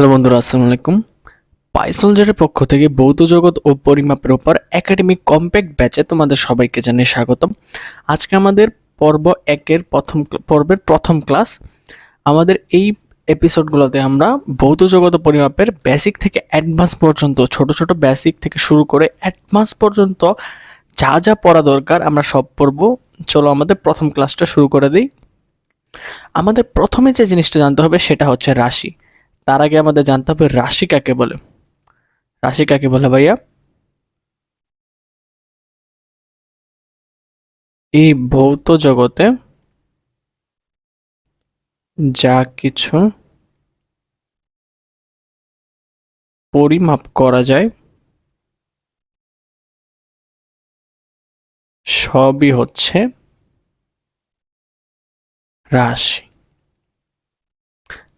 Hello বন্ধুরা, আসসালামু আলাইকুম। পাইসলজারের পক্ষ থেকে ভৌত জগৎ ও পরিমাপের উপর একাডেমিক কম্প্যাক্ট ব্যাচে তোমাদের সবাইকে জানিয়ে স্বাগতম। আজকে আমাদের পর্ব একের প্রথম পর্বের প্রথম ক্লাস। আমাদের এই এপিসোডগুলোতে আমরা ভৌত জগৎ ও পরিমাপের বেসিক থেকে অ্যাডভান্স পর্যন্ত, ছোট ছোট বেসিক থেকে শুরু করে অ্যাডভান্স পর্যন্ত যা যা পড়া দরকার আমরা সব পড়ব। চলো আমাদের প্রথম ক্লাসটা শুরু করে দিই। আমাদের প্রথমে যে জিনিসটা জানতে হবে সেটা হচ্ছে রাশি। তার আগে আমাদের জানতে হবে রাশি কাকে বলে। রাশি কাকে বলে ভাইয়া? এই ভৌত জগতে যা কিছু পরিমাপ করা যায়, সবই হচ্ছে রাশি।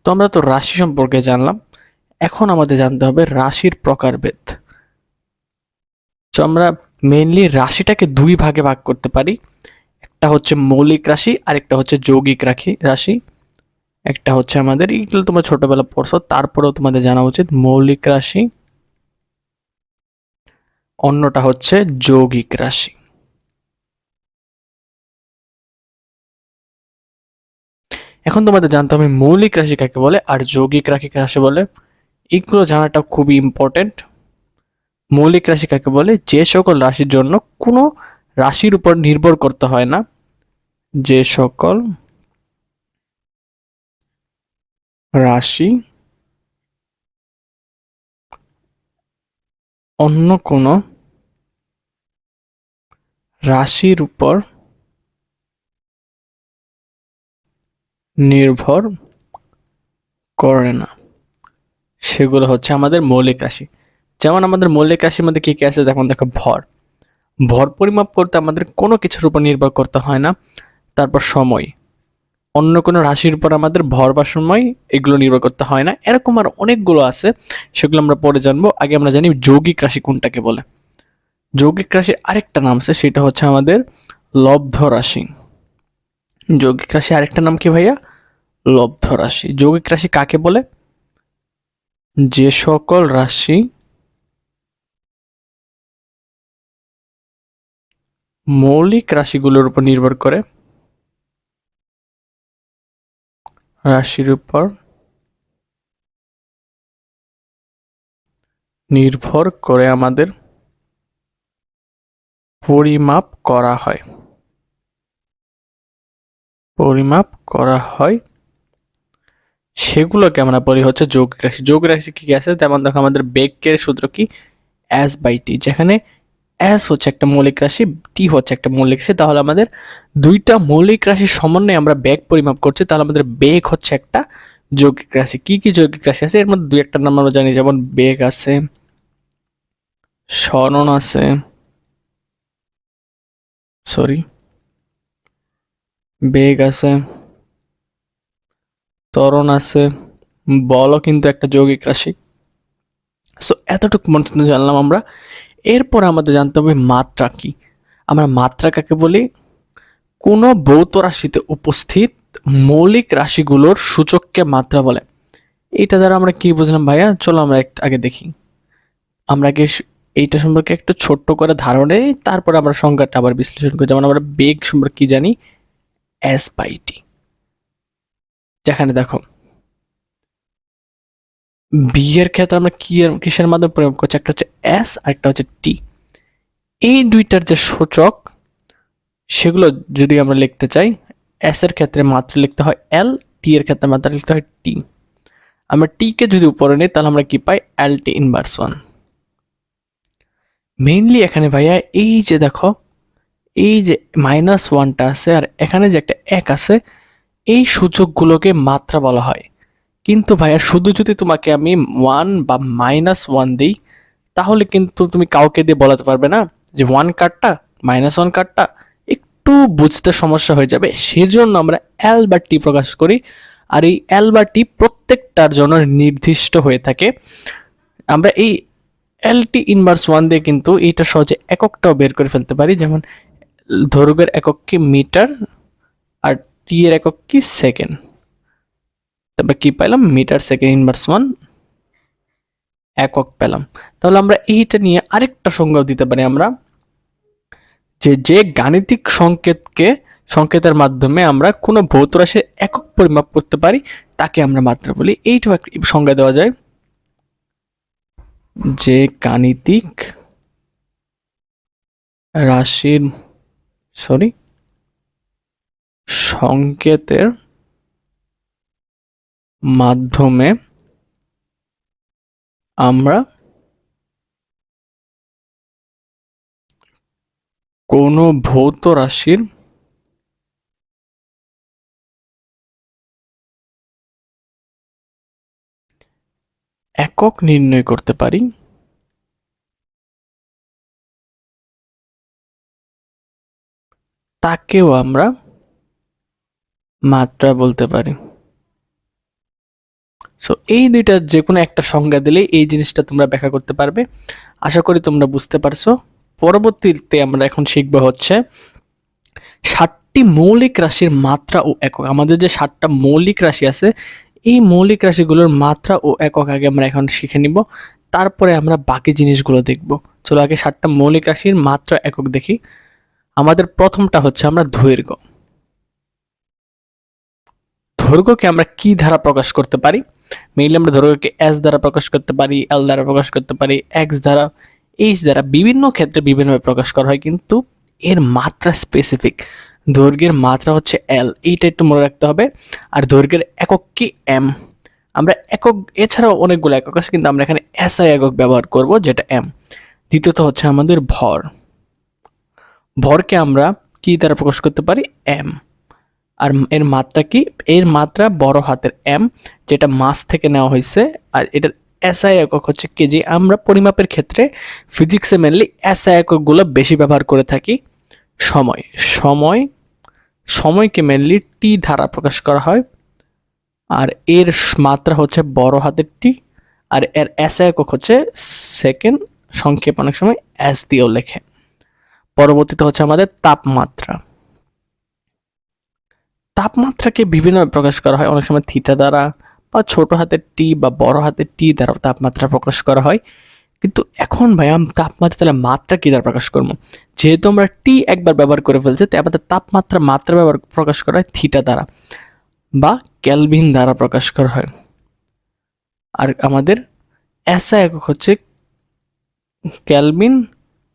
তো আমরা তো রাশি সম্পর্কে জানলাম। এখন আমাদের জানতে হবে রাশির প্রকারভেদ। তো আমরা মেইনলি রাশিটাকে দুই ভাগে ভাগ করতে পারি। একটা হচ্ছে মৌলিক রাশি আর একটা হচ্ছে যৌগিক রাশি রাশি। একটা হচ্ছে আমাদের এইগুলো তোমরা ছোটবেলা পড়ছো, তারপরেও তোমাদের জানা উচিত মৌলিক রাশি। অন্যটা হচ্ছে যৌগিক রাশি। এখন তোমাদের জানতে হবে মৌলিক রাশি কাকে বলে আর যৌগিক রাশি কাকে বলে। এগুলো জানাটা খুবই ইম্পর্টেন্ট মৌলিক রাশি কাকে বলে? যে সকল রাশির জন্য কোনো রাশির উপর নির্ভর করতে হয় না। যে সকল রাশি অন্য কোনো রাশির উপর নির্ভর করে না। সেগুলো হচ্ছে আমাদের মৌলিক রাশি। যেমন আমাদের মৌলিক রাশির মধ্যে কী কী আছে? দেখুন দেখো, ভর। ভর পরিমাপ করতে আমাদের কোনো কিছুর উপর নির্ভর করতে হয় না। তারপর সময়। অন্য কোনো রাশির উপর আমাদের ভর বা সময় এগুলো নির্ভর করতে হয় না। এরকম আর অনেকগুলো আছে, সেগুলো আমরা পরে জানব। আগে আমরা জানি যৌগিক রাশি কোনটাকে বলে। যৌগিক রাশি আরেকটা নাম আছে, সেটা হচ্ছে আমাদের লব্ধ রাশি। যৌগিক রাশি আরেকটা নাম কি ভাইয়া? লব্ধ রাশি। যৌগিক রাশি কাকে বলে? যে সকল রাশি মৌলিক রাশিগুলোর উপর নির্ভর করে রাশির উপর নির্ভর করে আমাদের পরিমাপ করা হয়। পরিমাপ করা হয়। সেগুলোকে আমরা বলি হচ্ছে যৌগিক রাশি। যৌগিক রাশি কি কি আছে? তেমন দেখো আমাদের বেগের সূত্র কি? এস বাই টি যেখানে এস হচ্ছে একটা মৌলিক রাশি টি হচ্ছে একটা মৌলিক রাশি। তাহলে আমাদের দুইটা মৌলিক রাশির সমন্বয়ে আমরা বেগ পরিমাপ করছি। তাহলে আমাদের বেগ হচ্ছে একটা যৌগিক রাশি। কি কি যৌগিক রাশি আছে? এর মধ্যে দুই একটা নাম আমরা জানি, যেমন বেগ আছে স্মরণ আছে সরি বেগ আছে, ত্বরণ আছে, বলও কিন্তু একটা যৌগিক রাশি। সো এতটুকু পর্যন্ত জানলাম আমরা। এরপর আমাদের জানতে হবে মাত্রা কি। আমরা মাত্রা কাকে বলি? কোনো ভৌত রাশিতে উপস্থিত মৌলিক রাশিগুলোর সূচককে মাত্রা বলে। এইটা দ্বারা আমরা কি বুঝলাম ভাইয়া? চলো আমরা একটু আগে দেখি। আমরা আগে এইটা সম্পর্কে একটু ছোট্ট করে ধারণে, তারপর আমরা সংজ্ঞাটা আবার বিশ্লেষণ করি। যেমন আমরা বেগ সম্পর্কে কি জানি? এস বাই টি যেখানে দেখো বি এর ক্ষেত্রে আমরা কি এর, কিসের মাধ্যমে প্রয়োগ করছি? একটা হচ্ছে এস আর একটা হচ্ছে টি এই দুইটার যে সূচক, সেগুলো যদি আমরা লিখতে চাই এস এর ক্ষেত্রে মাত্রা লিখতে হয় এল টি এর ক্ষেত্রে মাত্রা লিখতে হয় টি আমরা টি কে যদি উপরে নিই, তাহলে আমরা কি পাই? L T inverse one mainly এখানে ভাইয়া, এই যে দেখো এই যে মাইনাস ওয়ানটা আছে আর এখানে যে একটা এক আছে, এই সূচকগুলোকে মাত্রা বলা হয়। কিন্তু ভাইয়া, শুধু যদি তোমাকে আমি ওয়ান বা মাইনাস ওয়ান দিই, তাহলে কিন্তু তুমি কাউকে দিয়ে বলাতে পারবে না যে ওয়ান কার্ডটা মাইনাস ওয়ান কার্ডটা একটু বুঝতে সমস্যা হয়ে যাবে। সেজন্য আমরা এল বা টি প্রকাশ করি। আর এই এল বা টি প্রত্যেকটার জন্য নির্দিষ্ট হয়ে থাকে। আমরা এই এল টি ইনভার্স ওয়ান দিয়ে কিন্তু এইটা সহজে এককটাও বের করে ফেলতে পারি। যেমন দৈর্ঘ্যের একক কি মিটার আর টি এর একক কি সেকেন্ড? তারপরে কি পাইলাম? মিটার, সেকেন্ড, ইনভার্স, ওয়ান একক পেলাম। তাহলে আমরা এইটা নিয়ে আরেকটা সংজ্ঞাও দিতে পারি আমরা, যে যে গাণিতিক সংকেতকে, সংকেতের মাধ্যমে আমরা কোনো ভৌত রাশির একক পরিমাপ করতে পারি, তাকে আমরা মাত্রা বলি। একটা সংজ্ঞা দেওয়া যায়। যে গাণিতিক রাশির সরি সংকেতের মাধ্যমে আমরা কোনো ভৌত রাশির একক নির্ণয় করতে পারি। তাকেও আমরা মাত্রা বলতে পারি। সো এই দুইটা যে কোনো একটা সংজ্ঞা দিলে এই জিনিসটা তোমরা ব্যাখ্যা করতে পারবে। আশা করি তোমরা বুঝতে পারছ। পরবর্তীতে আমরা এখন শিখব হচ্ছে ষাটটি মৌলিক রাশির মাত্রা ও একক। আমাদের যে ষাটটা মৌলিক রাশি আছে, এই মৌলিক রাশিগুলোর মাত্রা ও একক আগে আমরা এখন শিখে নিব। তারপরে আমরা বাকি জিনিসগুলো দেখব। চলো আগে ষাটটা মৌলিক রাশির মাত্রা একক দেখি। আমাদের প্রথমটা হচ্ছে আমরা দৈর্ঘ্য। দৈর্ঘ্যকে আমরা কি দ্বারা প্রকাশ করতে পারি? মেইনলি আমরা দৈর্ঘ্যকে এস দ্বারা প্রকাশ করতে পারি এল দ্বারা প্রকাশ করতে পারি এক্স দ্বারা এইচ দ্বারা বিভিন্ন ক্ষেত্রে বিভিন্নভাবে প্রকাশ করা হয়, কিন্তু এর মাত্রা স্পেসিফিক দৈর্ঘ্যের মাত্রা হচ্ছে এল এইটা একটু মনে রাখতে হবে। আর দৈর্ঘ্যের একক কি? এম আমরা একক, এছাড়াও অনেকগুলো একক আছে, কিন্তু আমরা এখানে এসআই একক ব্যবহার করব, যেটা এম দ্বিতীয়ত হচ্ছে আমাদের ভর। ভরকে আমরা কি দ্বারা প্রকাশ করতে পারি? এম আর এর মাত্রা কি? এর মাত্রা বড় হাতের এম যেটা মাস থেকে নেওয়া হয়েছে। আর এটার এসআই একক হচ্ছে কেজি আমরা পরিমাপের ক্ষেত্রে ফিজিক্সে মেনলি এসআই এককগুলো বেশি ব্যবহার করে থাকি। সময়। সময়। সময়কে মেনলি টি দ্বারা প্রকাশ করা হয়। আর এর মাত্রা হচ্ছে বড় হাতের টি আর এর এসআই একক হচ্ছে সেকেন্ড সংক্ষেপ অনেক সময় এস দিয়েও লেখে। পরবর্তীতে হচ্ছে আমাদের তাপমাত্রা। তাপমাত্রাকে বিভিন্নভাবে প্রকাশ করা হয়। অনেক সময় থিটা দ্বারা বা ছোট হাতের টি বা বড় হাতের টি দ্বারা তাপমাত্রা প্রকাশ করা হয়। কিন্তু এখন ভাই আমি তাপমাত্রা তাহলে মাত্রা কী দ্বারা প্রকাশ করব? যেহেতু আমরা টি একবার ব্যবহার করে ফেলছি, তাই আমাদের তাপমাত্রা মাত্রা ব্যবহার প্রকাশ করা হয় থিটা দ্বারা বা ক্যালভিন দ্বারা প্রকাশ করা হয়। আর আমাদের এসআই একক হচ্ছে ক্যালভিন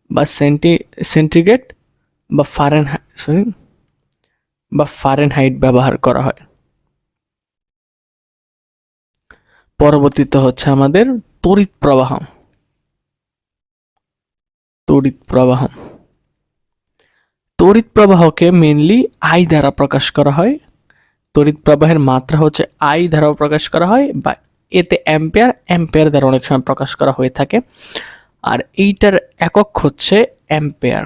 বা সেন্টি সেন্টিগ্রেড বা ফারেন সরি বা ফারেনহাইট ব্যবহার করা হয়। পরবর্তীতে হচ্ছে আমাদের তড়িৎ প্রবাহ। তড়িৎ প্রবাহ। তড়িৎ প্রবাহকে মেনলি আই দ্বারা প্রকাশ করা হয়। তড়িৎ প্রবাহের মাত্রা হচ্ছে আই দ্বারাও প্রকাশ করা হয় বা এতে অ্যাম্পেয়ার অ্যাম্পেয়ার দ্বারা অনেক সময় প্রকাশ করা হয়ে থাকে। আর এইটার একক হচ্ছে অ্যাম্পেয়ার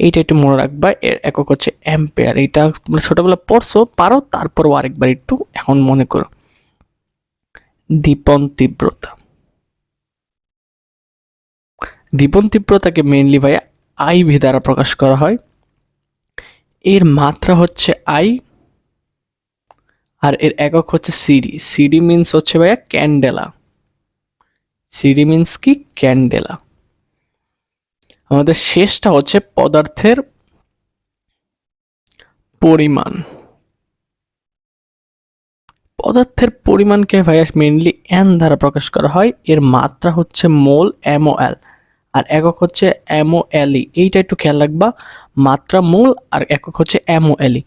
এইটা একটু মনে রাখবা, এর একক হচ্ছে অ্যাম্পেয়ার এইটা তোমরা ছোটবেলা পড়ছো, পারো, তারপরও আরেকবার একটু এখন মনে করো। দীপন তীব্রতা। দীপন তীব্রতাকে মেইনলি ভাইয়া আই ভি দ্বারা প্রকাশ করা হয়। এর মাত্রা হচ্ছে আই আর এর একক হচ্ছে সিডি সিডি মিনস হচ্ছে ভাইয়া ক্যান্ডেলা সিডি মিনস কি ক্যান্ডেলা। আমাদের শেষটা হচ্ছে পদার্থের পরিমাণ। পদার্থের পরিমাণকে ভাইয়াস মেনলি এন দ্বারা প্রকাশ করা হয়। এর মাত্রা হচ্ছে মোল এমও এল আর একক হচ্ছে এমও এলই এইটা একটু খেয়াল রাখবা, মাত্রা মোল আর একক হচ্ছে এমও এলই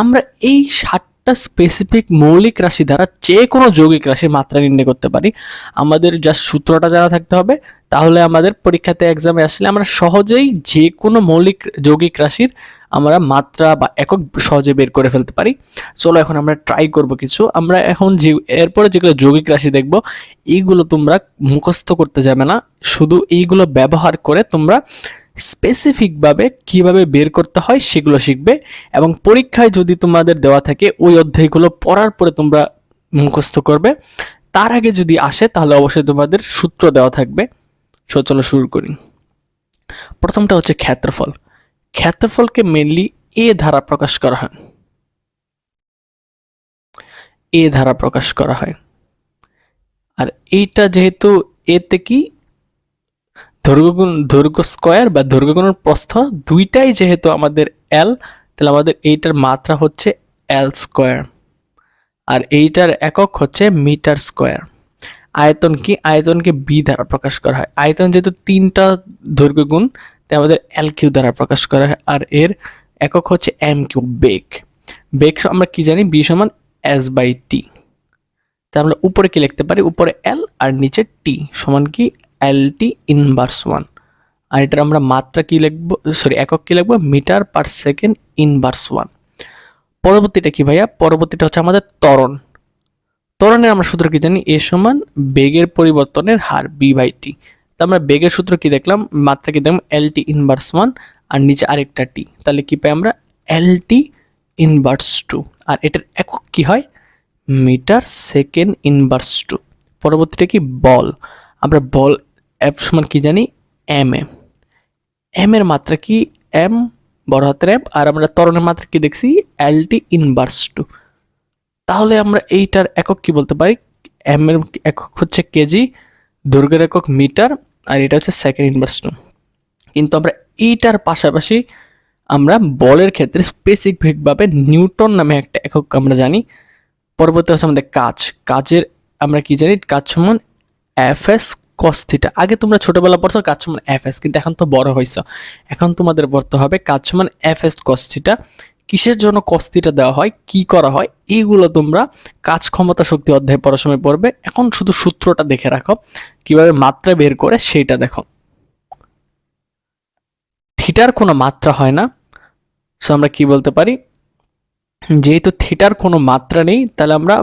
আমরা এই ষাটটা স্পেসিফিক মৌলিক রাশি দ্বারা যে কোনো যৌগিক রাশির মাত্রা নির্ণয় করতে পারি। আমাদের জাস্ট সূত্রটা জানা থাকতে হবে। তাহলে আমাদের পরীক্ষাতে এক্সামে আসলে আমরা সহজেই যে কোনো মৌলিক যৌগিক রাশির আমরা মাত্রা বা একক সহজে বের করে ফেলতে পারি। চলো এখন আমরা ট্রাই করব কিছু। আমরা এখন যে, এরপরে যেগুলো যৌগিক রাশি দেখব, এইগুলো তোমরা মুখস্থ করতে যাবে না। শুধু এইগুলো ব্যবহার করে তোমরা স্পেসিফিকভাবে কীভাবে বের করতে হয় সেগুলো শিখবে এবং পরীক্ষায় যদি তোমাদের দেওয়া থাকে ওই অধ্যায়গুলো পড়ার পরে তোমরা মুখস্থ করবে। তার আগে যদি আসে তাহলে অবশ্যই তোমাদের সূত্র দেওয়া থাকবে। সো শুরু করি। প্রথমটা হচ্ছে ক্ষেত্রফল। ক্ষেত্রফলকে মেনলি এ ধারা প্রকাশ করা হয়। এ ধারা প্রকাশ করা হয়। আর এইটা যেহেতু এতে কি? দৈর্ঘ্য গুণ দৈর্ঘ্য স্কোয়ার বা দৈর্ঘ্য গুণের প্রস্থ দুইটাই যেহেতু আমাদের এল তাহলে আমাদের এইটার মাত্রা হচ্ছে এল স্কোয়ার। আর এইটার একক হচ্ছে মিটার স্কোয়ার। আয়তন কি? আয়তনকে বি দ্বারা প্রকাশ করা হয়। আয়তন যেহেতু তিনটা দৈর্ঘ্যগুণ তাই আমাদের এল কিউ দ্বারা প্রকাশ করা হয়। আর এর একক হচ্ছে এম কিউ বেগ। বেগ আমরা কি জানি? বি সমান এস বাই টি তা আমরা উপরে কি লিখতে পারি? উপরে এল আর নিচে টি সমান কি? এল টি ইনভার্স ওয়ান আর এটার আমরা মাত্রা কি লিখব? সরি একক কি লিখব? Metre per second inverse one পরবর্তীটা কি ভাইয়া? পরবর্তীটা হচ্ছে আমাদের ত্বরণ। ত্বরণের আমরা সূত্র কি জানি? এ সমান বেগের পরিবর্তনের হার বি বাই টি তা আমরা বেগের সূত্র কি দেখলাম? মাত্রা কি দেখলাম? এল টি ইনভার্স ওয়ান আর নিচে আরেকটা টি তাহলে কি পাই আমরা? এল টি ইনভার্স টু আর এটার একক কি হয়? মিটার সেকেন্ড ইনভার্স টু পরবর্তীটা কি? বল। আমরা বল এফ সমান কি জানি? M A. এম এর মাত্রা কি? এম বড় হাতের এম আর আমরা ত্বরণের মাত্রা কি দেখছি? এল টি ইনভার্স টু তাহলে আমরা এইটার একক কি বলতে পারি? এম এর একক হচ্ছে কেজি দৈর্ঘ্যের একক মিটার, আর এটা হচ্ছে সেকেন্ড ইনভার্স টু কিন্তু আমরা এইটার পাশাপাশি আমরা বলের ক্ষেত্রে স্পেসিফিকভাবে নিউটন নামে একটা একক আমরা জানি। পরবর্তী হচ্ছে আমাদের কাজ। কাজের আমরা কি জানি? কাজ সমান এফ এস কস্থিটা আগে তোমরা ছোটবেলা পড়ছো কাজ সমান এফ এস কিন্তু এখন তো বড় হয়েছে এখন তোমাদের পড়তে হবে কাজ সমান এফ এস কস্থিটা কিসের জন্য কস্তিটা দেওয়া হয়? কি করা হয়? এইগুলো তোমরা কাজ ক্ষমতা শক্তি অধ্যায় পড়ার সময় পড়বে। এখন শুধু সূত্রটা দেখে রাখো। কীভাবে মাত্রা বের করে সেইটা দেখো। থিটার কোনো মাত্রা হয় না। সো আমরা কি বলতে পারি? যেহেতু থিটার কোনো মাত্রা নেই, তাহলে আমরা,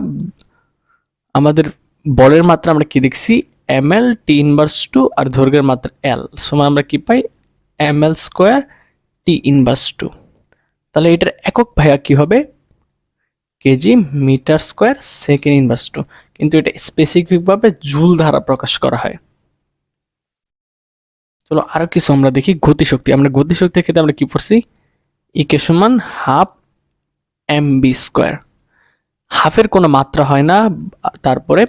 আমাদের বলের মাত্রা আমরা কি দেখছি? M L T inverse two আর দৈর্ঘ্যের মাত্রা এল। সমান আমরা কি পাই? M L square T inverse two তাহলে এটার একক ভাইয়া কি হবে? KG metre square second inverse two কিন্তু এটা স্পেসিফিকভাবে জুল দ্বারা প্রকাশ করা হয়। চলো আরও কিছু আমরা দেখি গতিশক্তি। আমরা গতিশক্তির ক্ষেত্রে আমরা কি পড়ছি? ইকে সমান হাফ এম বি স্কোয়ার হাফের কোনো মাত্রা হয় না, তারপরে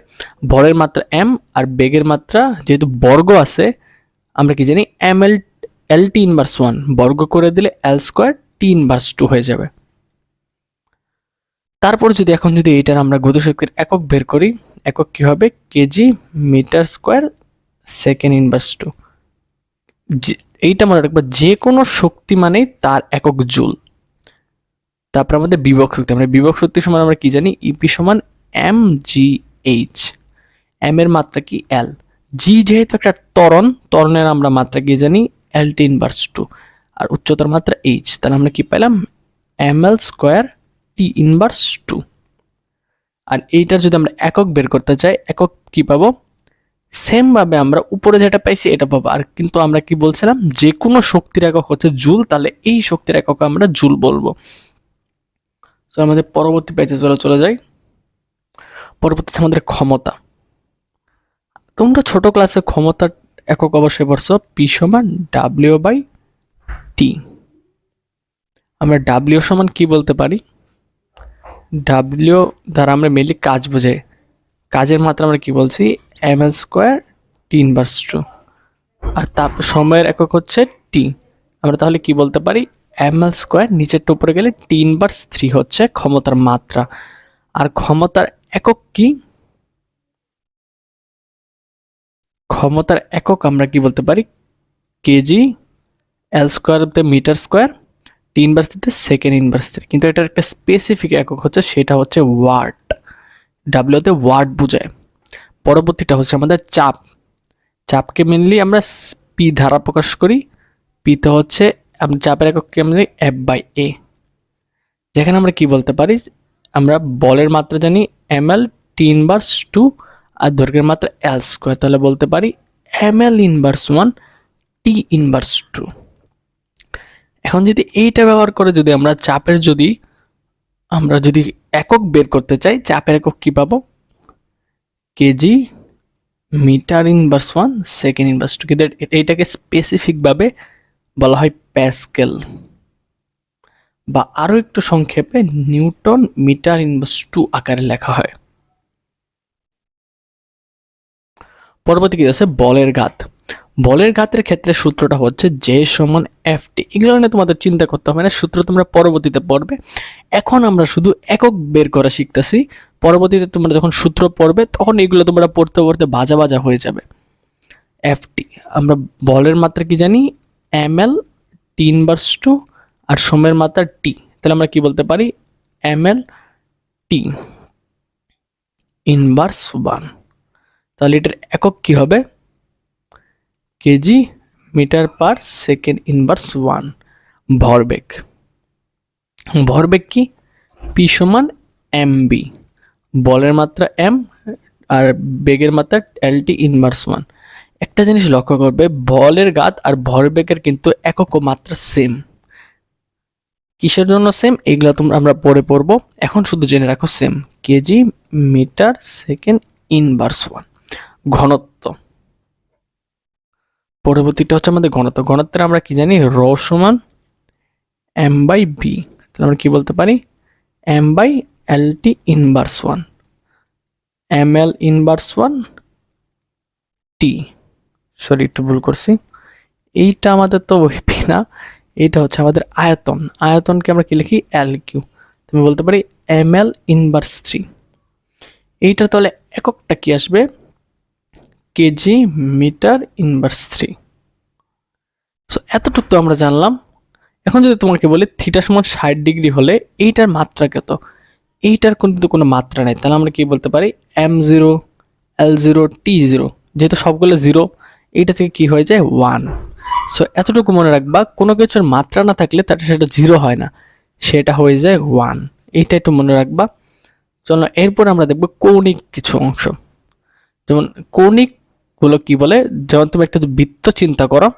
ভরের মাত্রা এম আর বেগের মাত্রা যেহেতু বর্গ আছে, আমরা কি জানি M L L T inverse one বর্গ করে দিলে L square T inverse two হয়ে যাবে। তারপর যদি এখন যদি এইটার আমরা গতিশক্তির একক বের করি, একক কি হবে? KG metre square second inverse two এইটা মনে রাখব, যে কোনো শক্তি মানেই তার একক জুল। তারপর আমাদের বিভব শক্তি, আমরা বিভব শক্তি সমান আমরা কি জানি? ইপি সমান এম জি এইচ এম এর মাত্রা কি? এল জি যেহেতু একটা তরণ তরণের আমরা মাত্রা কি জানি? এল টি ইনভার্স টু আর উচ্চতার মাত্রা এইচ তাহলে আমরা কি পেলাম? M L square T inverse two আর এইটার যদি আমরা একক বের করতে চাই, একক কি পাবো? সেমভাবে আমরা উপরে যেটা পাইছি, এটা পাবো। আর কিন্তু আমরা কি বলছিলাম? যে কোনো শক্তির একক হচ্ছে জুল, তাহলে এই শক্তির একক আমরা জুল বলব। তো আমাদের পরবর্তী পেজে চলে চলে যাই পরবর্তী আমাদের ক্ষমতা। তোমরা ছোট ক্লাসে ক্ষমতার একক অবশ্যই পড়ছো পি সমান ডাব্লিউ বাই টি আমরা ডাব্লিউ সমান কি বলতে পারি? ডাব্লিউ দ্বারা আমরা মেনলি কাজ বোঝাই। কাজের মাত্রা আমরা কি বলছি? M L square T inverse two আর তাপ সময়ের একক হচ্ছে টি আমরা তাহলে কি বলতে পারি? এম এল স্কোয়ার নিচের উপরে গেলে টি ইনভার্স থ্রি হচ্ছে ক্ষমতার মাত্রা। আর ক্ষমতার একক কি? ক্ষমতার একক আমরা কি বলতে পারি? কেজি এল স্কোয়ারতে মিটার স্কোয়ার টি ইনভার্স দিতে সেকেন্ড ইনভার্স থ্রি কিন্তু এটার একটা স্পেসিফিক একক হচ্ছে, সেটা হচ্ছে ওয়ার্ড ডাব্লিউতে ওয়ার্ড বোঝায়। পরবর্তীটা হচ্ছে আমাদের চাপ। চাপকে মেনলি আমরা পি ধারা প্রকাশ করি। পিতে হচ্ছে চাপের এককে আমরা এফ বাই এ যেখানে আমরা কি বলতে পারি? আমরা বলের মাত্রা জানি M L T inverse two আর দৈর্ঘ্যের মাত্রা এল স্কোয়ার তাহলে বলতে পারি M L inverse one T inverse two এখন যদি এইটা ব্যবহার করে যদি আমরা চাপের যদি, আমরা যদি একক বের করতে চাই, চাপের একক কি পাবো? KG metre inverse one second inverse two কিন্তু এইটাকে স্পেসিফিকভাবে বলা হয় প্যাসকেল বা আরও একটু সংক্ষেপে নিউটন মিটার ইনভার্স টু আকারে লেখা হয়। পরবর্তী কি আছে? বলের ঘাত। বলের ঘাতের ক্ষেত্রে সূত্রটা হচ্ছে জে সমান এফ টি এগুলো নিয়ে তোমাদের চিন্তা করতে হবে না, সূত্র তোমরা পরবর্তীতে পড়বে। এখন আমরা শুধু একক বের করা শিখতেছি। পরবর্তীতে তোমরা যখন সূত্র পড়বে, তখন এগুলো তোমরা পড়তে পড়তে বাজা বাজা হয়ে যাবে। এফ টি আমরা বলের মাত্রা কি জানি? M L T inverse two আর সময়ের মাত্রা টি। তাহলে আমরা কি বলতে পারি? M L, T. Inverse one তাহলে এটার একক কি হবে? KG metre per second inverse one ভরবেগ। ভরবেগ কি? পি সমান এম বলের মাত্রা এম আর বেগের মাত্রা এল টি ইনভার্স ওয়ান একটা জিনিস লক্ষ্য করবে, বলের গাত আর ভরবেগের কিন্তু একক মাত্রা সেম কিসের জন্য সেম এগুলো তোমরা, আমরা পরে পড়ব। এখন শুধু জেনে রাখো same KG metre second inverse one ঘনত্ব। পরবর্তীটা হচ্ছে আমাদের ঘনত্ব। ঘনত্বের আমরা কি জানি? র সমান এম বাই বি তাহলে আমরা কি বলতে পারি? M by L T inverse one M L inverse one T sorry, একটু ভুল করছি। এইটা আমাদের তো বইবি না, এইটা হচ্ছে আমাদের আয়তন। আয়তনকে আমরা কি লিখি? এল কিউ তুমি বলতে পারি এম এল ইনভার্স থ্রি এইটার তাহলে এককটা কি আসবে? KG metre inverse three so এতটুকু তো আমরা জানলাম। এখন যদি তোমাকে বলি থিটা সমান ষাট ডিগ্রি হলে এইটার মাত্রা কত? এইটার কিন্তু কোনো মাত্রা নেই। তাহলে আমরা কি বলতে পারি? M zero L zero T zero যেহেতু সবগুলো জিরো এইটা থেকে কি হয়ে যায়? ওয়ান সো এতটুকু মনে রাখবা, কোনো কিছুর মাত্রা না থাকলে তার সেটা জিরো হয় না। সেটা হয়ে যায় ওয়ান এইটা একটু মনে রাখবা। চলো, এরপর আমরা দেখব কৌণিক কিছু অংশ। যেমন কৌণিকগুলো কি বলে? যেমন তুমি একটা বৃত্ত চিন্তা করো,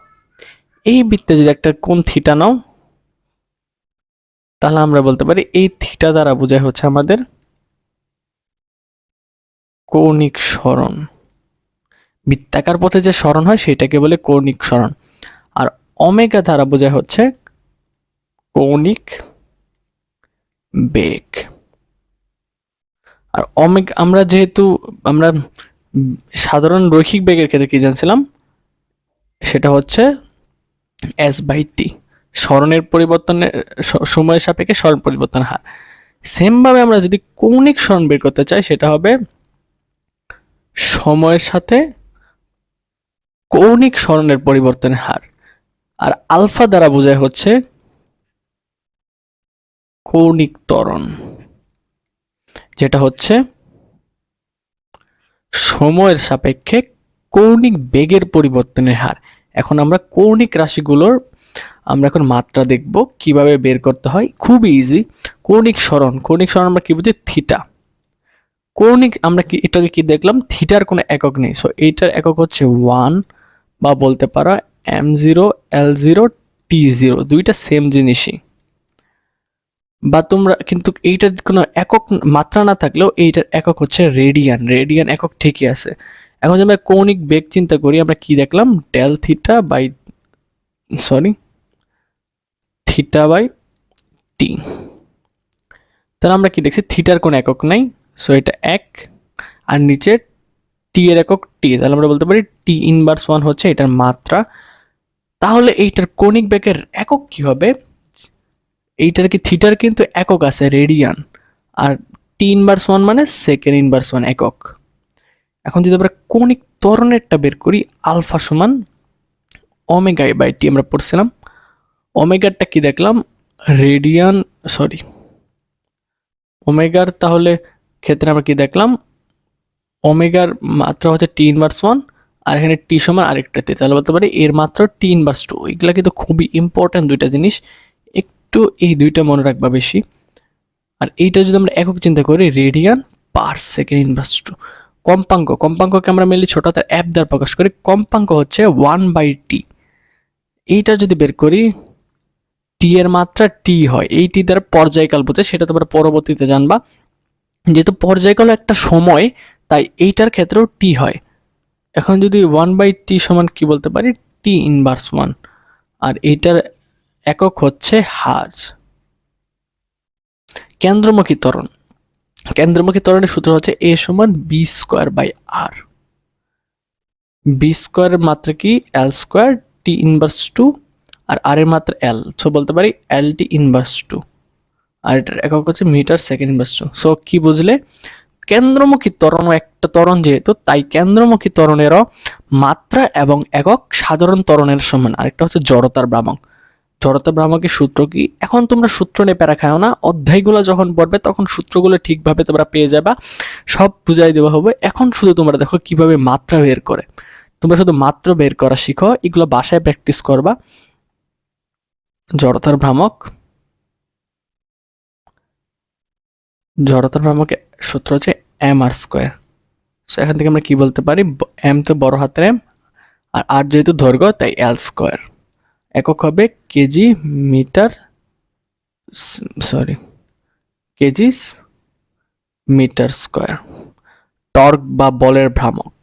এই বৃত্তে যদি একটা কোন থিটা নাও, তাহলে আমরা বলতে পারি এই থিটা দ্বারা বোঝায় হচ্ছে আমাদের কৌণিক সরণ। বৃত্তাকার পথে যে স্মরণ হয় সেটাকে বলে কৌণিক স্মরণ। আর অমেগা দ্বারা বোঝায় হচ্ছে কৌণিক বেগ। আর অমেগা আমরা যেহেতু, আমরা সাধারণ রৈখিক বেগের ক্ষেত্রে কি জানছিলাম? সেটা হচ্ছে এস বাই টি স্মরণের পরিবর্তনের সময়ের সাপেক্ষে স্মরণ পরিবর্তন হার। সেমভাবে আমরা যদি কৌণিক স্মরণ বের করতে চাই, সেটা হবে সময়ের সাথে কৌণিক স্মরণের পরিবর্তনের হার। আর আলফা দ্বারা বোঝায় হচ্ছে কৌণিক ত্বরণ, যেটা হচ্ছে সময়ের সাপেক্ষে কৌণিক বেগের পরিবর্তনের হার। এখন আমরা কৌণিক রাশিগুলোর আমরা এখন মাত্রা দেখব, কীভাবে বের করতে হয়। খুব ইজি কৌণিক স্মরণ কৌণিক স্মরণ আমরা কি বুঝি? থিটা কৌণিক আমরা কি, এটাকে কি দেখলাম? থিটার কোনো একক নেই। সো এইটার একক হচ্ছে ওয়ান বা বলতে পারো M zero L zero T zero দুইটা সেম জিনিসই। বা তোমরা কিন্তু এইটার কোনো একক মাত্রা না থাকলেও এইটার একক হচ্ছে রেডিয়ান রেডিয়ান একক ঠিকই আছে। এখন যদি আমরা কৌণিক বেগ চিন্তা করি, আমরা কি দেখলাম? Del theta by sorry theta by T তাহলে আমরা কি দেখছি? থিটার কোনো একক নাই সো এটা এক, আর নিচে টি এর একক টি তাহলে আমরা বলতে পারি টি ইনভার্স ওয়ান হচ্ছে এটার মাত্রা। তাহলে এইটার কৌণিক বেগের একক কি হবে? এইটার কি থিটার কিন্তু একক আছে রেডিয়ান আর টি ইনভার্স ওয়ান মানে সেকেন্ড ইনভার্স ওয়ান একক। এখন যদি আমরা কৌণিক ত্বরণেরটা বের করি আলফা সমান ওমেগা বাই টি আমরা পড়ছিলাম। ওমেগারটা কি দেখলাম? রেডিয়ান সরি ওমেগার তাহলে ক্ষেত্রে আমরা কি দেখলাম? ওমেগার মাত্রা হচ্ছে টি ইনভার্স ওয়ান আর এখানে টি সমান আরেকটাতে। তাহলে বলতে পারি এর মাত্রা টি ইনভার্স টু এগুলা কিন্তু খুবই ইম্পর্ট্যান্ট দুইটা জিনিস। একটু এই দুইটা মনে রাখবা বেশি। আর এইটা যদি আমরা একক চিন্তা করি radian per second inverse two কম্পাঙ্ক, কম্পাঙ্ককে আমরা মেনলি ছোট হাতের অ্যাপ দ্বারা প্রকাশ করি। কম্পাঙ্ক হচ্ছে ওয়ান বাই টি এইটা যদি বের করি টি এর মাত্রা টি হয়, এই টি দ্বারা পর্যায়কাল বোঝে সেটা তোমরা পরবর্তীতে জানবা। যেহেতু পর্যায়কাল একটা সময় তাই এইটার ক্ষেত্রেও টি হয়। এখন যদি ওয়ান বাই টি সমান কি বলতে পারি? টি ইনভার্স ওয়ান আর এইটার একক হচ্ছে হাজ কেন্দ্রমুখী ত্বরণ। কেন্দ্রমুখী ত্বরণের সূত্র হচ্ছে এ সমান B square by R B square মাত্রা কি? L square T inverse two আর আর এর মাত্রা এল সো বলতে পারি এল টি ইনভার্স টু আর এটার একক হচ্ছে metre second inverse two so কি বুঝলে? কেন্দ্রমুখী ত্বরণ একটা ত্বরণ যেহেতু, তাই কেন্দ্রমুখী ত্বরণেরও মাত্রা এবং একক সাধারণ ত্বরণের সমান। আরেকটা হচ্ছে জড়তার ভ্রামক। জড়তা ভ্রামকের সূত্র কি? এখন তোমরা সূত্র নিয়ে প্যারা খাও না। অধ্যায়গুলো যখন পড়বে, তখন সূত্রগুলো ঠিকভাবে তোমরা পেয়ে যাবা। সব বুঝাই দেওয়া হবে। এখন শুধু তোমরা দেখো কীভাবে মাত্রা বের করে। তোমরা শুধু মাত্র বের করা শিখো। এগুলো বাসায় প্র্যাকটিস করবা। জড়তার ভ্রামক জড়তার ভ্রামকের সূত্র হচ্ছে এম আর স্কোয়ার সো এখান থেকে আমরা কি বলতে পারি? এম তো বড় হাতের এম আর আর যেহেতু দৈর্ঘ্য, তাই এল স্কোয়ার একক হবে KG metre sorry KGs metre square torque বা বলের ভ্রামক।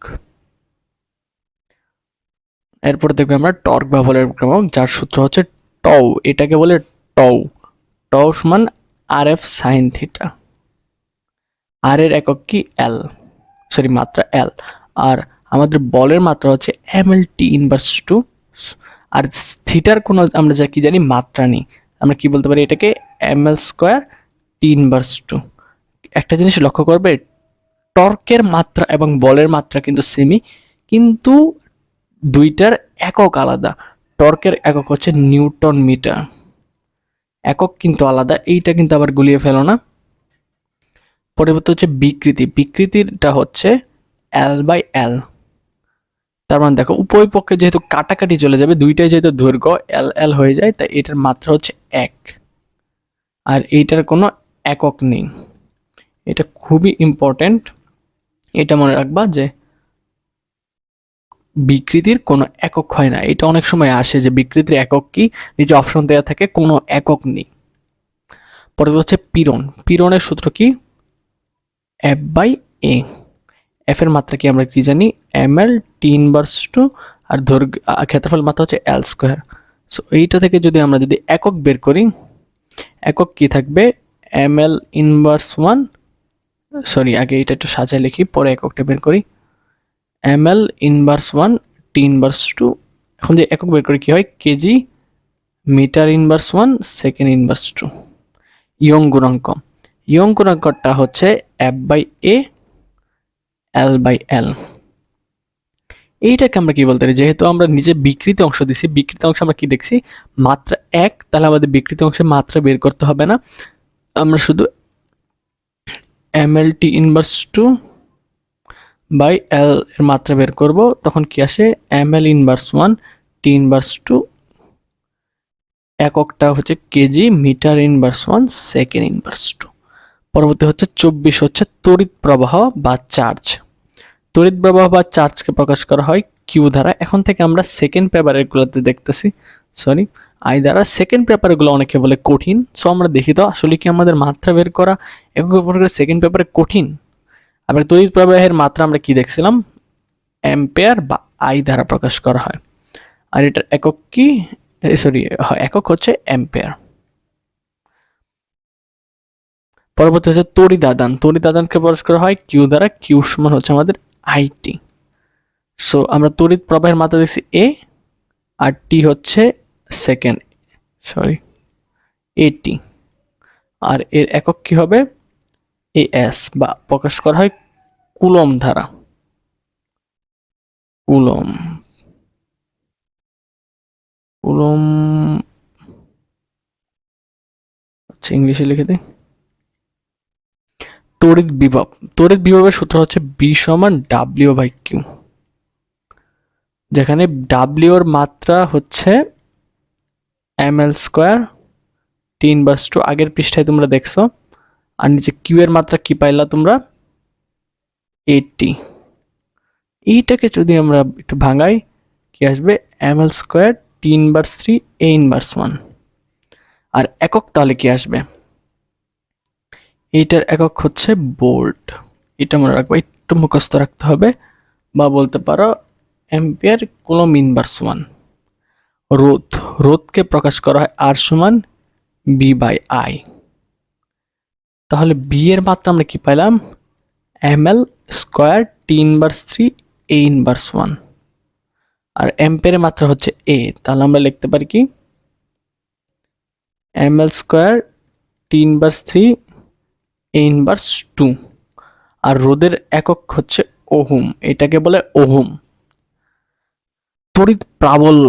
এরপর দেখবে আমরা টর্ক বা বলের ভ্রামক, যার সূত্র হচ্ছে টউ এটাকে বলে টউ টউ সমান আর এফ সাইন থিটা আর এর একক কি? এল সরি মাত্রা এল আর আমাদের বলের মাত্রা হচ্ছে M L T inverse two আর থিটার কোনো আমরা যা কি জানি, মাত্রা নেই। আমরা কি বলতে পারি এটাকে? M L square T inverse two একটা জিনিস লক্ষ্য করবে, টর্কের মাত্রা এবং বলের মাত্রা কিন্তু সেমি কিন্তু দুইটার একক আলাদা। টর্কের একক হচ্ছে নিউটন মিটার। একক কিন্তু আলাদা, এইটা কিন্তু আবার গুলিয়ে ফেলো না। পরিবর্তন হচ্ছে বিকৃতি। বিকৃতিটা হচ্ছে এল বাই এল তার মানে দেখো উভয় পক্ষে যেহেতু কাটাকাটি চলে যাবে, দুইটাই যেহেতু দৈর্ঘ্য এল এল হয়ে যায়, তাই এটার মাত্রা হচ্ছে এক। আর এইটার কোনো একক নেই। এটা খুবই ইম্পর্ট্যান্ট এটা মনে রাখবা যে বিকৃতির কোনো একক হয় না। এটা অনেক সময় আসে যে বিকৃতির একক কি? নিচে অপশন দেওয়া থাকে, কোনো একক নেই। পরে হচ্ছে পীড়ন। পীড়নের সূত্র কি? এফ বাই এ এফ এর মাত্রা কি আমরা কি জানি? M L T inverse two আর দৈর্ঘ্য ক্ষেত্রফল মাত্রা হচ্ছে এল স্কোয়ার সো এইটা থেকে যদি আমরা যদি একক বের করি, একক কি থাকবে? M L inverse one sorry আগে এটা একটু সাজায় লিখি, পরে এককটা বের করি। M L inverse one T inverse two এখন যে একক বের করি, কি হয়? KG metre inverse one second inverse two Young গুণাঙ্ক ইয়ং গুণাঙ্কটা হচ্ছে F by A L by L এইটাকে আমরা কি বলতে পারি? যেহেতু আমরা নিজে বিকৃত অংশ দিছি, বিকৃত অংশ আমরা কি দেখছি? মাত্রা এক, তাহলে আমাদের বিকৃত অংশে মাত্রা বের করতে হবে না। আমরা শুধু M L T inverse two by L এর মাত্রা বের করব। তখন কি আসে? M L inverse one T inverse two এককটা হচ্ছে KG, metre inverse one second inverse two পরবর্তী হচ্ছে চব্বিশ হচ্ছে তড়িৎ প্রবাহ বা চার্জ। তড়িৎ প্রবাহ বা চার্জকে প্রকাশ করা হয় কিউ দ্বারা। এখন থেকে আমরা সেকেন্ড পেপারেরগুলোতে দেখতেছি। সরি আই দ্বারা। সেকেন্ড পেপারগুলো অনেকে বলে কঠিন। সো আমরা দেখি তো আসলে কি আমাদের মাত্রা বের করা একক সেকেন্ড পেপারে কঠিন? আবার তড়িৎ প্রবাহের মাত্রা আমরা কি দেখছিলাম? অ্যাম্পেয়ার বা আই দ্বারা প্রকাশ করা হয়। আর এটার একক কি? সরি একক হচ্ছে অ্যাম্পেয়ার পরবর্তী হচ্ছে তড়িৎ আদানকে প্রকাশ করা হয় কিউ দ্বারা, কিউ সমান হচ্ছে আমাদের আইটি সো আমরা তড়িৎ প্রবাহের মাত্রা দেখছি এ আর টি হচ্ছে সেকেন্ড সরি এটি আর এর একক কি হবে? এ এস বা প্রকাশ করা হয় কুলম ধারা কুলম। কুলম আচ্ছা ইংলিশে লিখে দিই। তড়িৎ বিভব তড়িৎ বিভবের সূত্র হচ্ছে বি সমান ডাব্লিউ বাই কিউ যেখানে ডাব্লিউর মাত্রা হচ্ছে M L square T inverse two আগের পৃষ্ঠায় তোমরা দেখছ, আর নিচে কিউ এর মাত্রা কি পাইলা তোমরা? এইটটি এইটাকে যদি আমরা একটু ভাঙাই, কি আসবে? M L square T inverse three A inverse one আর একক তাহলে কি আসবে? এইটার একক হচ্ছে বোল্ট। এটা মনে রাখব, একটু মুখস্থ রাখতে হবে বা বলতে পারো অ্যাম্পিয়ার কুলম ইনভার্স ওয়ান। রোধ, রোধকে প্রকাশ করা হয় আর সমান বি বাই আই। তাহলে বি এর মাত্রা আমরা কি পাইলাম? M L square T inverse three, A inverse one. আর অ্যাম্পেয়ারের মাত্রা হচ্ছে এ, তাহলে আমরা লিখতে পারি কি? M L square T inverse three inverse two. আর রোদের একক হচ্ছে ওহুম, এটাকে বলে ওহুম। তড়িৎ প্রাবল্য,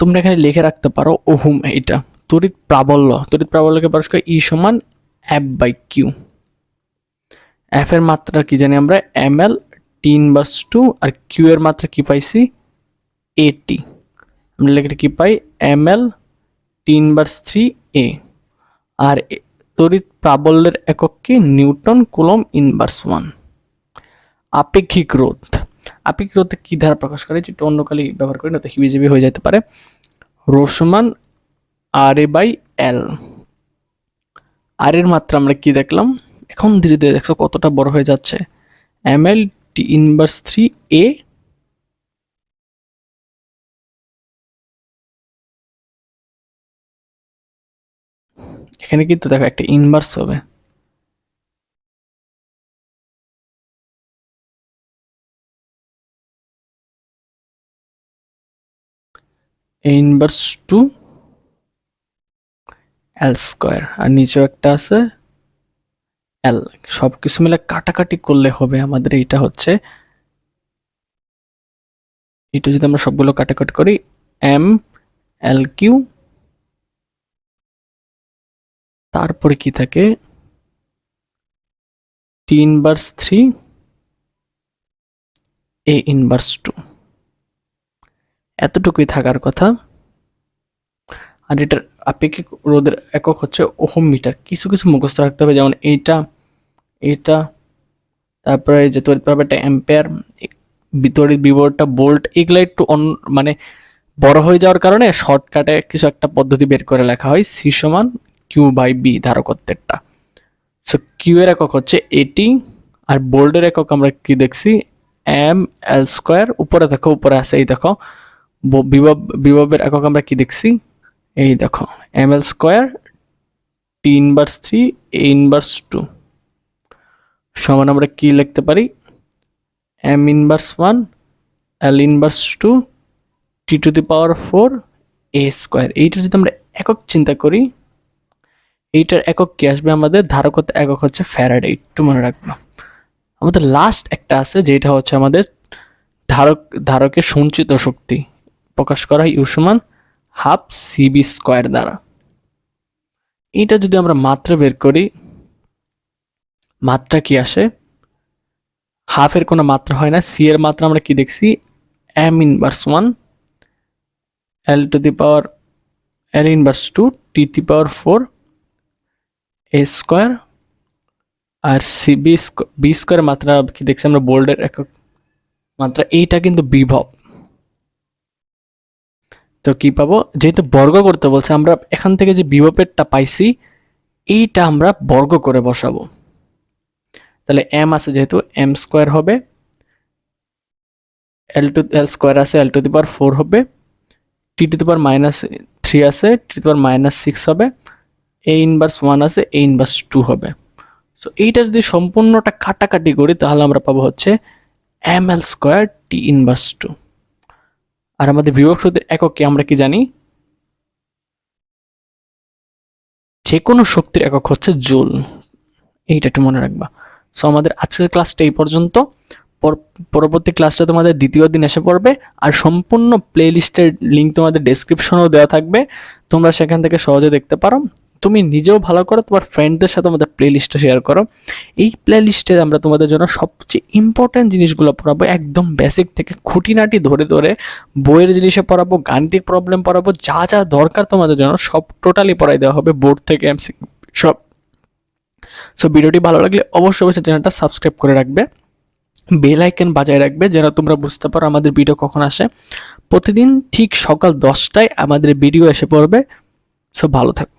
তোমরা এখানে লিখে রাখতে পারো ওহুম এটা। তড়িৎ প্রাবল্য, তড়িৎ প্রাবল্যকে পারস্পর ই সমান এফ বাই কিউ এফ এর মাত্রা কি জানি আমরা? M L T inverse two আর কিউ এর মাত্রা কি পাইছি? এটি আমরা লিখে কি পাই? M L T inverse three A আর তড়িৎ প্রাবল্যের একক নিউটন কুলম ইনভার্স ওয়ান। আপেক্ষিক রোধ। আপেক্ষিক রোধে কি ধারা প্রকাশ করে? যেটা অন্য কালি ব্যবহার করি না, তো হিবিজিবি হয়ে যেতে পারে। রো সমান আর এ বাই এল। আর এর মাত্রা আমরা কি দেখলাম? এখন ধীরে ধীরে দেখছ কতটা বড় হয়ে যাচ্ছে। M L T inverse three A এখানে কিন্তু দেখো একটা ইনভার্স হবে। ইনভার্স টু এল স্কোয়ার আর নিচেও একটা আছে এল সব কিছু মিলে কাটাকাটি করলে হবে আমাদের এটা হচ্ছে এটা যদি আমরা সবগুলো কাটাকাটি করি এম এল কিউ তারপরে কি থাকে? T inverse three A inverse two এতটুকুই থাকার কথা। আর এটার আপেক্ষিক রোধের একক হচ্ছে ওহম মিটার কিছু কিছু মুখস্থ রাখতে হবে, যেমন এইটা, এটা, তারপরে যে তড়িৎ একটা অ্যাম্পেয়ার তড়িৎ বিবরটা বোল্ট এগুলো একটু অন মানে বড় হয়ে যাওয়ার কারণে শর্টকাটে কিছু একটা পদ্ধতি বের করে লেখা হয় সি সমান কিউ বাই বি ধারকত্বেরটা। সো কিউ এর একক হচ্ছে এটি আর বোল্ডের একক আমরা কি দেখছি? এম এল স্কোয়ার উপরে দেখো, উপরে আছে, এই দেখো। বিভব বিভবের একক আমরা কি দেখছি? এই দেখো M L square T inverse three A inverse two সমান আমরা কি লিখতে পারি? M inverse one L inverse two T two the power four A square এইটা যদি আমরা একক চিন্তা করি এইটার একক কি আসবে? আমাদের ধারকত একক হচ্ছে ফ্যারাডে। একটু মনে রাখব। আমাদের লাস্ট একটা আছে, যেটা হচ্ছে আমাদের ধারক, ধারকের সঞ্চিত শক্তি। প্রকাশ করা হয় সমান হাফ সিবি স্কোয়ার দ্বারা। এটা যদি আমরা মাত্রা বের করি, মাত্রা কি আসে? হাফের কোনো মাত্রা হয় না। সি এর মাত্রা আমরা কি দেখছি? M inverse one L two the power L inverse two T the power four A square R C B B square মাত্রা কি দেখছি আমরা? বোল্ডের একক মাত্রা। এইটা কিন্তু বিভব। তো কি পাবো? যেহেতু বর্গ করতে বলছে, আমরা এখান থেকে যে বিভবেরটা পাইছি, এইটা আমরা বর্গ করে বসাবো। তাহলে এম আছে যেহেতু এম স্কোয়ার হবে। এল টু এল স্কোয়ার আছে L two the power four হবে। T two the power minus three আছে T two the power minus six হবে। এ ইনভার্স ওয়ান আছে এ ইনভার্স টু হবে। সো এইটা যদি সম্পূর্ণটা কাটাকাটি করি, তাহলে আমরা পাবো হচ্ছে M L square T inverse two আর আমাদের বিভব শক্তির এককে আমরা কি জানি? যে কোনো শক্তির একক হচ্ছে জুল। এইটা একটু মনে রাখবা। সো আমাদের আজকের ক্লাসটা এই পর্যন্ত। পর- পরবর্তী ক্লাসটা তোমাদের দ্বিতীয় দিন এসে পড়বে। আর সম্পূর্ণ প্লে লিস্টের লিঙ্ক তোমাদের ডেসক্রিপশনেও দেওয়া থাকবে। তোমরা সেখান থেকে সহজে দেখতে পারো। তুমি নিজেও ভালো করো, তোমার ফ্রেন্ডদের সাথে আমাদের প্লে লিস্টটা শেয়ার করো। এই প্লে লিস্টে আমরা তোমাদের জন্য সবচেয়ে ইম্পর্ট্যান্ট জিনিসগুলো পড়াবো, একদম বেসিক থেকে খুঁটিনাটি ধরে ধরে বইয়ের জিনিসে পড়াবো, গাণিতিক প্রবলেম পড়াবো, যা যা দরকার তোমাদের জন্য সব টোটালি পড়াই দেওয়া হবে বোর্ড থেকে এমসি সব। সো ভিডিওটি ভালো লাগলে অবশ্যই অবশ্যই চ্যানেলটা সাবস্ক্রাইব করে রাখবে। বেল আইকন বাজায় রাখবে যেন তোমরা বুঝতে পারো আমাদের ভিডিও কখন আসে। প্রতিদিন ঠিক সকাল দশটায় আমাদের ভিডিও এসে পড়বে। সো ভালো থাকো।